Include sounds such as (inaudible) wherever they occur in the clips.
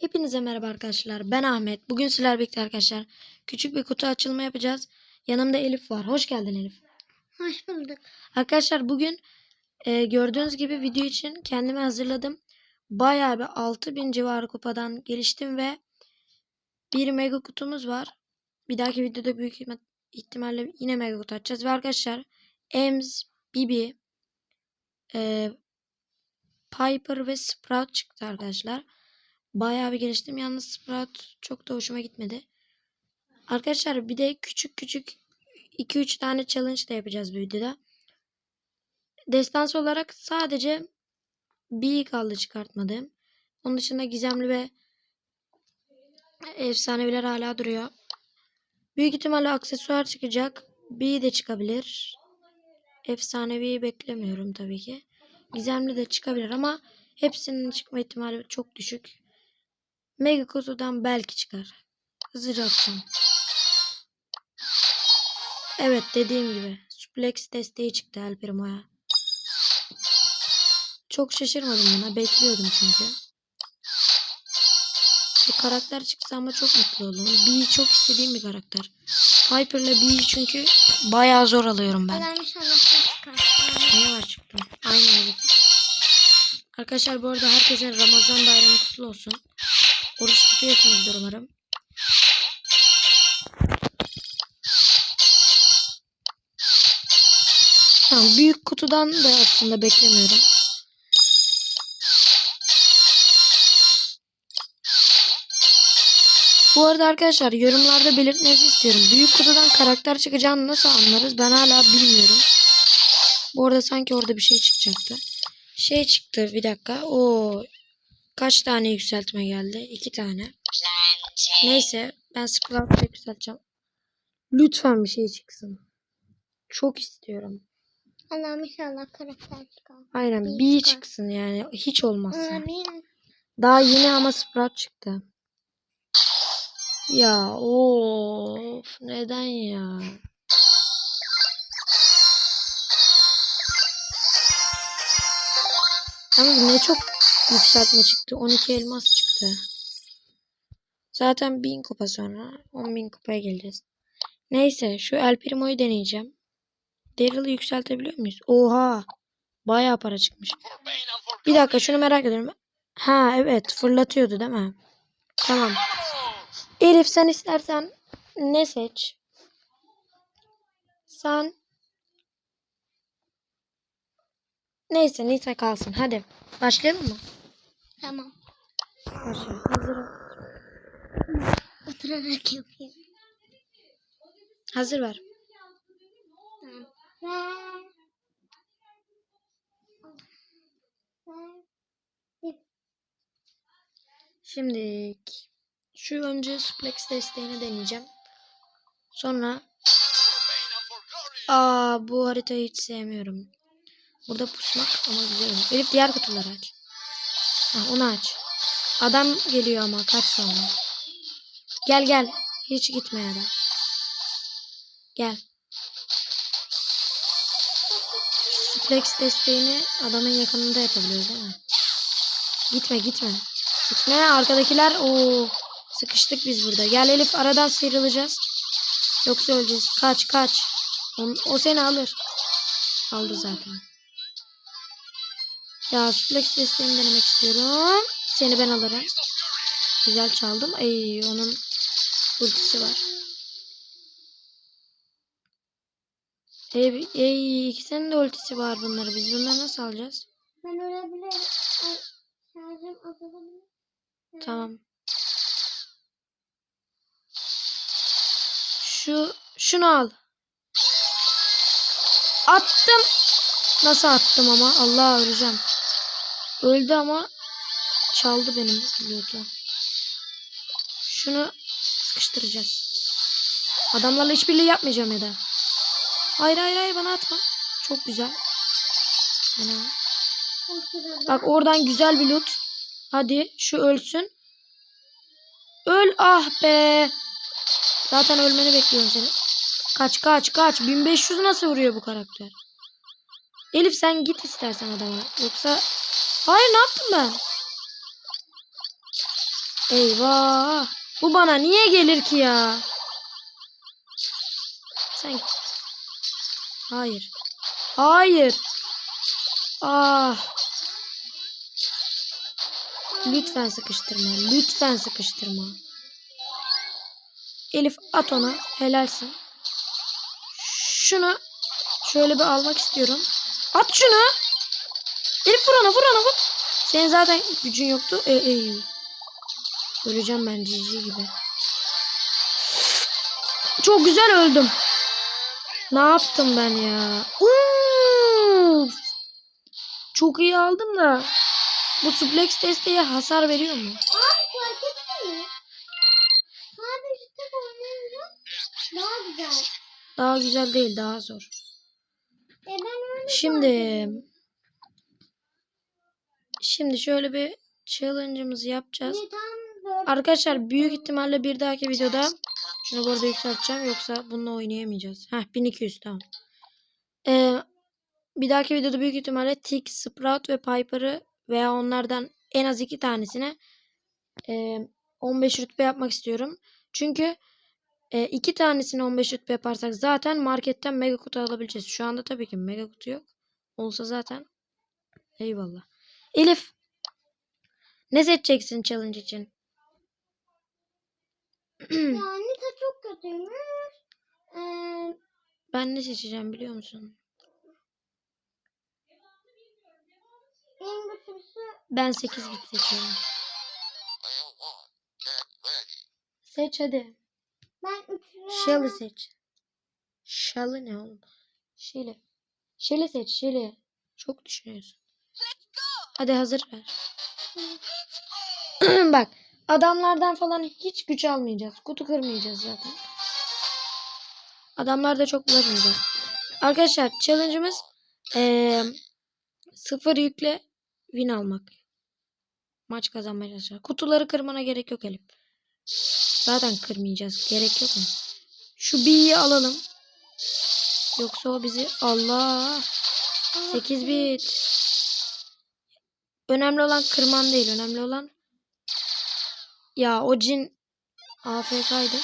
Hepinize merhaba arkadaşlar. Ben Ahmet. Bugün sizlerle birlikte arkadaşlar küçük bir kutu açılımı yapacağız. Yanımda Elif var. Hoş geldin Elif. Hoş bulduk. Arkadaşlar bugün e, gördüğünüz gibi video için kendimi hazırladım. Bayağı bir 6000 civarı kupadan geliştim ve bir mega kutumuz var. Bir dahaki videoda büyük ihtimal- ihtimalle yine mega kutu açacağız. Ve arkadaşlar Ems, Bibi, e, Piper ve Sprout çıktı arkadaşlar. Bayağı bir geliştim. Yalnız Sprout çok da hoşuma gitmedi. Arkadaşlar bir de küçük küçük 2-3 tane challenge da yapacağız bu videoda. Destansı olarak sadece bir kaldı çıkartmadığım. Onun dışında gizemli ve efsaneviler hala duruyor. Büyük ihtimalle aksesuar çıkacak. Bir de çıkabilir. Efsanevi beklemiyorum tabii ki. Gizemli de çıkabilir ama hepsinin çıkma ihtimali çok düşük. Mega kutudan belki çıkar. Atacağım. Evet dediğim gibi. Suplex desteği çıktı El Primo'ya. Çok şaşırmadım buna. Bekliyordum çünkü. Bir karakter çıksa ama çok mutlu olurum. Bee'yi çok istediğim bir karakter. Piper'la Bee'yi çünkü bayağı zor alıyorum ben. Çıkar. Ne var çıktı? Aynen öyle. Arkadaşlar bu arada herkesin Ramazan bayramı kutlu olsun. Oruç tutuyorsunuzdur umarım. Tamam, büyük kutudan da aslında beklemiyorum. Bu arada arkadaşlar yorumlarda belirtmenizi istiyorum. Büyük kutudan karakter çıkacağını nasıl anlarız? Ben hala bilmiyorum. Bu arada sanki orada bir şey çıkacaktı. Şey çıktı bir dakika. O kaç tane yükseltme geldi? İki tane. Neyse ben Sprout'u yükselteceğim. Lütfen bir şey çıksın. Çok istiyorum. Allah'ım inşallah karakter çıkar. Aynen Bir bir çıkar. çıksın yani. Hiç olmazsa. Amin. Daha yeni ama Sprout çıktı. Ya of neden ya? Yalnız ne çok yükseltme çıktı. 12 elmas çıktı. Zaten 1000 kupa sonra 10.000 kupaya geleceğiz. Neyse şu El Primo'yu deneyeceğim. Daryl'ı yükseltebiliyor muyuz? Oha! Bayağı para çıkmış. Bir dakika şunu merak ediyorum. Ha evet fırlatıyordu değil mi? Tamam. Elif sen istersen ne seç? Sen Neyse Nita kalsın. Hadi. Başlayalım mı? Tamam. Başlayalım. Hazırım. Oturarak yapayım. Hazır ver. Tamam. Şimdi şu önce suplex desteğini deneyeceğim. Sonra Aa bu haritayı hiç sevmiyorum. Burada pusmak ama güzel. Elif diğer kutuları aç. Ha, onu aç. Adam geliyor ama kaç sonra. Gel gel. Hiç gitme ya da. Gel. Suplex desteğini adamın yakınında yapabiliyoruz değil mi? Gitme gitme. Gitme arkadakiler. Oo, sıkıştık biz burada. Gel Elif aradan sıyrılacağız. Yoksa öleceğiz. Kaç kaç. O, o seni alır. Aldı zaten. Ya suplex desteğini denemek istiyorum. Seni ben alırım. Güzel çaldım. Ay onun ultisi var. Ey, ey ikisinin de ultisi var bunları. Biz bunları nasıl alacağız? Ben ölebilirim. Şarjım azalabilir. Tamam. Şu şunu al. Attım. Nasıl attım ama? Allah öleceğim. Öldü ama çaldı benim loot'u. Şunu sıkıştıracağız. Adamlarla işbirliği yapmayacağım ya da. Hayır hayır hayır bana atma. Çok güzel. Sırada Bak oradan güzel bir loot. Hadi şu ölsün. Öl ah be. Zaten ölmeni bekliyorum seni. Kaç kaç kaç. 1500 nasıl vuruyor bu karakter? Elif sen git istersen adama. Yoksa... Hayır ne yaptım ben? Eyvah. Bu bana niye gelir ki ya? Sen Hayır. Hayır. Ah. Lütfen sıkıştırma. Lütfen sıkıştırma. Elif at ona. Helalsin. Şunu şöyle bir almak istiyorum. At şunu. Elif vur ona vur ona vur. Senin zaten gücün yoktu. E, e. Öleceğim ben cici gibi. Çok güzel öldüm. Ne yaptım ben ya? Uf! Çok iyi aldım da. Bu suplex desteğe hasar veriyor mu? Abi fark ettin mi? Sadece tek oynayınca daha güzel. Daha güzel değil, daha zor. E ben Şimdi Şimdi şöyle bir challenge'ımızı yapacağız. Arkadaşlar büyük ihtimalle bir dahaki videoda şunu bu arada yükselteceğim yoksa bununla oynayamayacağız. Heh 1200 tamam. Ee, bir dahaki videoda büyük ihtimalle Tick, Sprout ve Piper'ı veya onlardan en az iki tanesine e, 15 rütbe yapmak istiyorum. Çünkü e, iki tanesini 15 rütbe yaparsak zaten marketten mega kutu alabileceğiz. Şu anda tabii ki mega kutu yok. Olsa zaten eyvallah. Elif ne seçeceksin challenge için? (clears throat) Yani ta çok kötüymüş. Ee, Ben ne seçeceğim biliyor musun? Ben 8 bit seçiyorum. Seç hadi. ben üçlü. Shelly seç. Shelly ne oğlum? Shelly. Shelly seç Shelly. Çok düşünüyorsun. Hadi hazır ver. (clears throat) Bak adamlardan falan hiç güç almayacağız. Kutu kırmayacağız zaten. Adamlar da çok bulaşmayacak. Arkadaşlar challenge'ımız eee sıfır yükle win almak. Maç kazanmaya çalışacağız. Kutuları kırmana gerek yok Elif. Zaten kırmayacağız. Gerek yok mu? Şu B'yi alalım. Yoksa o bizi Allah 8 bit. Önemli olan kırman değil. Önemli olan ya o cin AFK'ydı.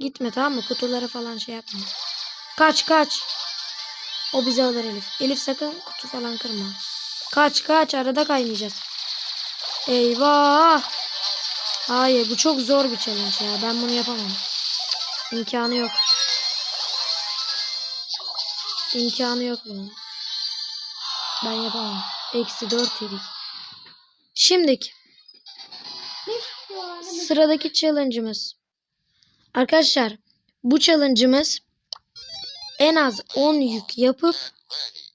Gitme tamam mı? Kutulara falan şey yapma. Kaç kaç. O bizi alır Elif. Elif sakın kutu falan kırma. Kaç kaç arada kaynayacağız. Eyvah. Hayır bu çok zor bir challenge ya. Ben bunu yapamam. İmkanı yok. İmkanı yok bunun. Ben yapamam. Eksi 4 yedik. Şimdiki sıradaki challenge'ımız. Arkadaşlar bu challenge'ımız en az 10 yük yapıp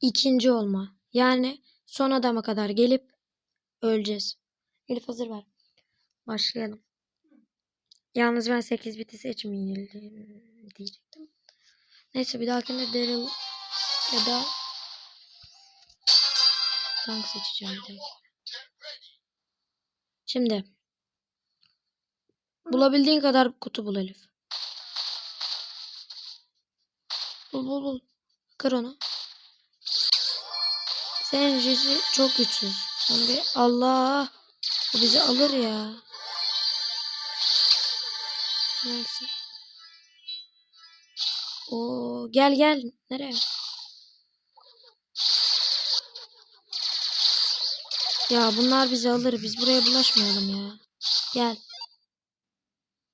ikinci olma. Yani son adama kadar gelip öleceğiz. Elif hazır ver. Başlayalım. Yalnız ben 8 biti seçmeyelim diyecektim. Neyse bir dahakinde Daryl ya da tank seçeceğim dahaki. Şimdi Bulabildiğin kadar kutu bul Elif. Bul bul bul. Kır onu. Senin Jesse çok güçsüz. Bir Allah. O bizi alır ya. Neyse. Oo, gel gel. Nereye? Ya bunlar bizi alır. Biz buraya bulaşmayalım ya. Gel.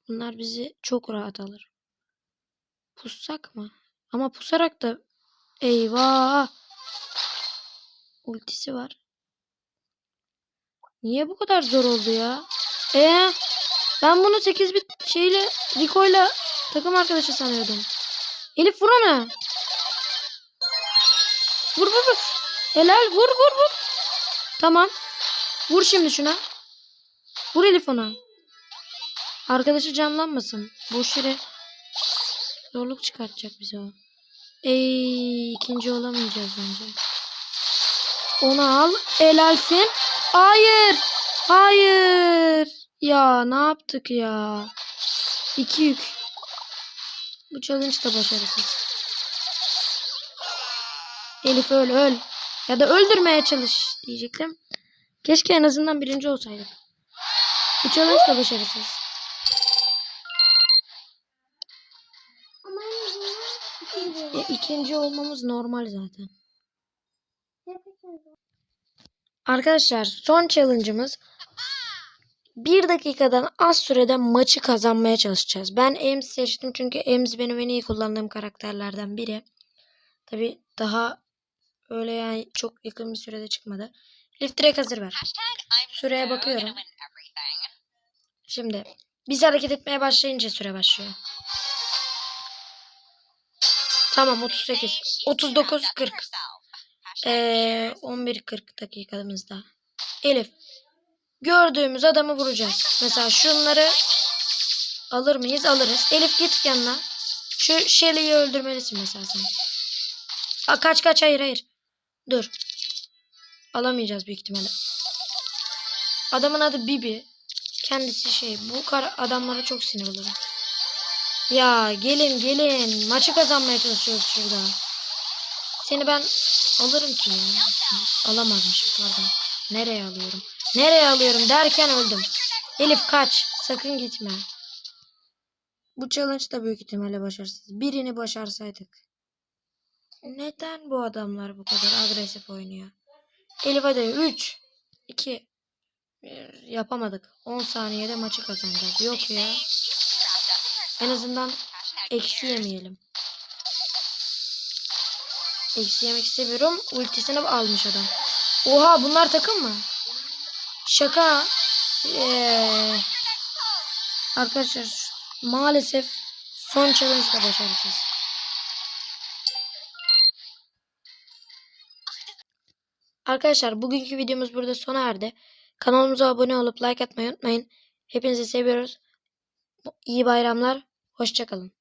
Bunlar bizi çok rahat alır. Pussak mı? Ama pusarak da eyvah. Ultisi var. Niye bu kadar zor oldu ya? Ee, ben bunu 8 bit şeyle Rico'yla takım arkadaşı sanıyordum. Elif vur. Vur vur vur. Helal vur vur vur. Tamam. Vur şimdi şuna. Vur Elif ona. Arkadaşı canlanmasın. Boş yere zorluk çıkartacak bize o. Ey ikinci olamayacağız bence. Onu al. Helalsin. Hayır. Hayır. Ya ne yaptık ya? İki yük. Bu challenge da başarısız. Elif öl öl. Ya da öldürmeye çalış diyecektim. Keşke en azından birinci olsaydık. Bu challenge da başarısız. Azından ikinci olmamız normal zaten. Arkadaşlar son challenge'ımız bir dakikadan az sürede maçı kazanmaya çalışacağız. Ben Ems seçtim çünkü Ems benim en iyi kullandığım karakterlerden biri. Tabi daha öyle yani çok yakın bir sürede çıkmadı. Elif direkt hazır ver. Süreye bakıyorum. Şimdi biz hareket etmeye başlayınca süre başlıyor. Tamam 38. 39 40. Ee, 11.40 dakikamızda. Elif. Gördüğümüz adamı vuracağız. Mesela şunları alır mıyız? Alırız. Elif git yanına. Şu Shelly'yi öldürmelisin mesela sen. Aa, kaç kaç hayır hayır. Dur. Alamayacağız büyük ihtimalle. Adamın adı Bibi. Kendisi şey. Bu kar adamlara çok sinir olurum. Ya gelin gelin. Maçı kazanmaya çalışıyoruz şurada. Seni ben alırım ki ya. Alamazmışım pardon. Nereye alıyorum? Nereye alıyorum derken öldüm. Elif kaç. Sakın gitme. Bu challenge da büyük ihtimalle başarısız. Birini başarsaydık. Neden bu adamlar bu kadar agresif oynuyor? Elif hadi 3 2 yapamadık. 10 saniyede maçı kazanacağız. Yok ya. En azından eksi yemeyelim. Eksi yemek istemiyorum. Ultisini almış adam. Oha bunlar takım mı? Şaka. Ee, arkadaşlar maalesef son challenge başarısız. Arkadaşlar bugünkü videomuz burada sona erdi. Kanalımıza abone olup like atmayı unutmayın. Hepinizi seviyoruz. İyi bayramlar. Hoşçakalın.